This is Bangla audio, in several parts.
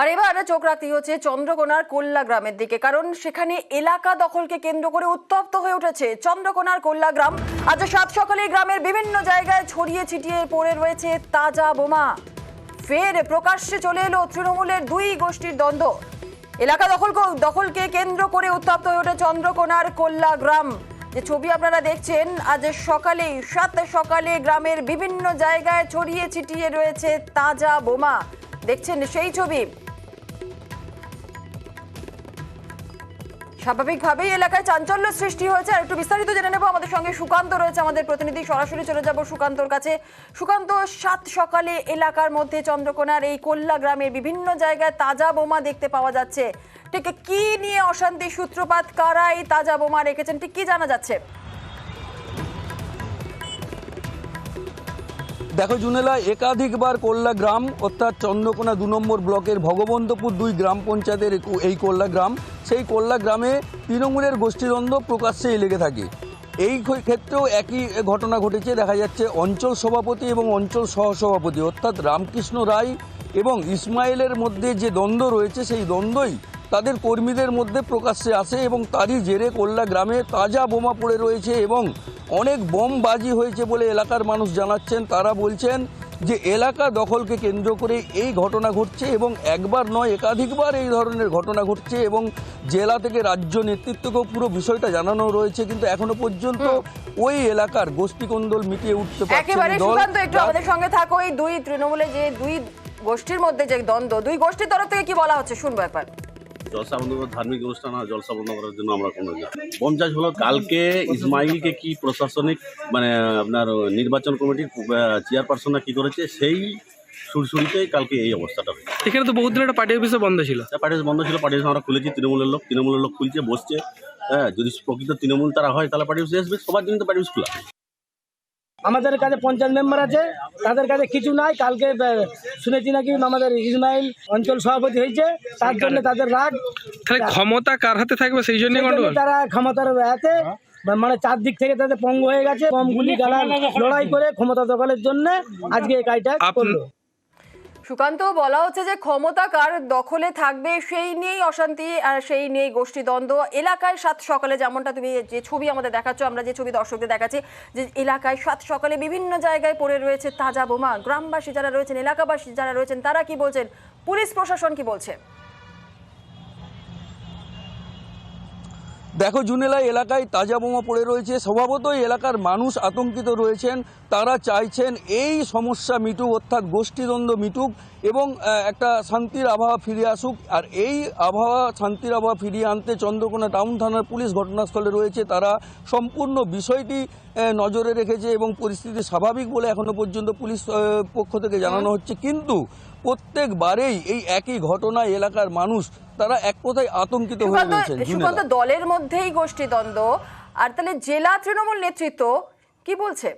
আর এবার চোখ রাখতে হচ্ছে চন্দ্রকোনার কোল্লা গ্রামের দিকে, কারণ সেখানে এলাকা দখলকে কেন্দ্র করে উত্তপ্ত হয়ে উঠেছে চন্দ্রকোনার কোল্লা গ্রাম। আজ সাত সকালে গ্রামের বিভিন্ন জায়গায় ছড়িয়ে ছিটিয়ে পড়ে রয়েছে তাজা বোমা। ফের প্রকাশ্যে চলে এলো তৃণমূলের দুই গোষ্ঠীর দ্বন্দ্ব। এলাকা দখল দখলকে কেন্দ্র করে উত্তপ্ত হয়ে ওঠে চন্দ্রকোনার কোল্লা গ্রাম। যে ছবি আপনারা দেখছেন, আজ সকালেই সাত সকালে গ্রামের বিভিন্ন জায়গায় ছড়িয়ে ছিটিয়ে রয়েছে তাজা বোমা। দেখছেন সেই ছবি? স্বাভাবিকভাবেই এলাকায় চাঞ্চল্য সৃষ্টি হয়েছে। আর একটু বিস্তারিত জেনে নেব। আমাদের সঙ্গে সুকান্ত রয়েছে, আমাদের প্রতিনিধি। সরাসরি চলে যাব সুকান্তর কাছে। সুকান্ত, সাত সকালে এলাকার মধ্যে চন্দ্রকোনার এই কোল্লা গ্রামের বিভিন্ন জায়গায় তাজা বোমা দেখতে পাওয়া যাচ্ছে। ঠিক কি নিয়ে অশান্তি সূত্রপাত, কারা এই তাজা বোমা রেখেছেন, ঠিক কি জানা যাচ্ছে? দেখো জুনেলা, একাধিকবার কোল্লা গ্রাম, অর্থাৎ চন্দ্রকোনা দু নম্বর ব্লকের ভগবন্তপুর দুই গ্রাম পঞ্চায়েতের এই কোল্লা গ্রাম। সেই কোল্লা গ্রামে তৃণমূলের গোষ্ঠীদ্বন্দ্ব প্রকাশ্যেই লেগে থাকে। এই ক্ষেত্রেও একই ঘটনা ঘটেছে। দেখা যাচ্ছে অঞ্চল সভাপতি এবং অঞ্চল সহসভাপতি, অর্থাৎ রামকৃষ্ণ রায় এবং ইসমাইলের মধ্যে যে দ্বন্দ্ব রয়েছে, সেই দ্বন্দ্বই তাদের কর্মীদের মধ্যে প্রকাশ্যে আসে এবং তারই জেরে কোল্লা গ্রামে তাজা বোমা পড়ে রয়েছে এবং অনেক বোমবাজি হয়েছে বলে এলাকার মানুষ জানাচ্ছেন। তারা বলছেন যে এলাকা দখলকে কেন্দ্র করে এই ঘটনা ঘটছে এবং একবার নয় একাধিকবার এই ধরনের ঘটনা ঘটছে এবং জেলা থেকে রাজ্য নেতৃত্বকেও পুরো বিষয়টা জানানো রয়েছে। কিন্তু এখনও পর্যন্ত ওই এলাকার গোষ্ঠীকন্দল মিটিয়ে উঠতে পারছে একটু আমাদের সঙ্গে থাকো। এই দুই তৃণমূলে যে দুই গোষ্ঠীর মধ্যে যে দ্বন্দ্ব দুই গোষ্ঠীর তরফ থেকে কি বলা হচ্ছে? শুনব একবার। জলসা বন্ধ ধার্মিক অনুষ্ঠান আর জলসা বন্ধ করার জন্য আমরা কোনো যাই পঞ্চাশ হলো কালকে ইসমাইলকে কি প্রশাসনিক মানে আপনার নির্বাচন কমিটির চেয়ারপারসনরা কি করেছে সেই সুরসুরিতেই কালকে এই অবস্থাটা হয়েছে। এখানে তো বহুদিন একটা পার্টি অফিসও বন্ধ ছিল। পার্টি অফিস বন্ধ ছিল পার্টি অফিস আমরা খুলেছি তৃণমূলের লোক তৃণমূলের লোক খুলছে বসছে। হ্যাঁ যদি প্রকৃত তৃণমূল তারা হয় তাহলে পার্টি অফিসে আসবে সবার জন্য তো পার্টি অফিস খোলা। আমাদের কাছে পঞ্চায়েত মেম্বার আছে তাদের কাছে কিছু নাই কালকে শুনেছি নাকি আমাদের ইসমাইল অঞ্চল সভাপতি হয়েছে তার জন্য তাদের রাগ। তাহলে ক্ষমতা কার হাতে থাকবে? সেই জন্য তারা ক্ষমতার হাতে মানে চারদিক থেকে তাদের পঙ্গ হয়ে গেছে কম গুলি গালা লড়াই করে ক্ষমতা দখলের জন্য আজকে এই কাজটা করল। সুকান্ত, বলা হচ্ছে যে ক্ষমতা কার দখলে থাকবে সেই নিয়েই অশান্তি আর সেই নিয়েই গোষ্ঠীদ্বন্দ্ব। এলাকায় সাত সকালে যেমনটা তুমি যে ছবি আমাদের দেখাচ্ছ, আমরা যে ছবি দর্শকদের দেখাচ্ছি, যে এলাকায় সাত সকালে বিভিন্ন জায়গায় পড়ে রয়েছে তাজা বোমা। গ্রামবাসী যারা রয়েছেন, এলাকাবাসী যারা রয়েছেন, তারা কি বলছেন? পুলিশ প্রশাসন কি বলছে? দেখো জুনেলা এলাকায় তাজা বোমা পড়ে রয়েছে। স্বভাবতই এলাকার মানুষ আতঙ্কিত রয়েছেন। তারা চাইছেন এই সমস্যা মিটুক অর্থাৎ গোষ্ঠীদ্বন্দ্ব মিটুক এবং একটা শান্তির আবহাওয়া ফিরে আসুক। আর এই আবহাওয়া শান্তির আবহাওয়া ফিরিয়ে আনতে চন্দ্রকোনা টাউন থানার পুলিশ ঘটনাস্থলে রয়েছে। তারা সম্পূর্ণ বিষয়টি নজরে রেখেছে এবং পরিস্থিতি স্বাভাবিক বলে এখনও পর্যন্ত পুলিশ পক্ষ থেকে জানানো হচ্ছে। কিন্তু প্রত্যেকবারেই এই একই ঘটনায় এলাকার মানুষ তারা এক কথায় আতঙ্কিত হয়ে রয়েছেন। সুকান্ত দলের মধ্যেই গোষ্ঠীদ্বন্দ্ব। আর তাহলে জেলা তৃণমূল নেতৃত্ব কি বলছে?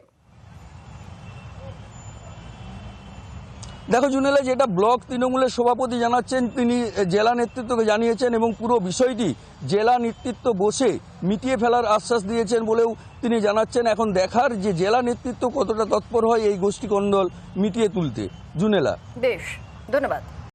দেখো জুনেলা, যেটা ব্লক তৃণমূলের সভাপতি জানাচ্ছেন, তিনি জেলা নেতৃত্বকে জানিয়েছেন এবং পুরো বিষয়টি জেলা নেতৃত্ব বসে মিটিয়ে ফেলার আশ্বাস দিয়েছেন বলেও তিনি জানাচ্ছেন। এখন দেখার যে জেলা নেতৃত্ব কতটা তৎপর হয় এই গোষ্ঠী কন্দল মিটিয়ে তুলতে। জুনেলা। বেশ, ধন্যবাদ।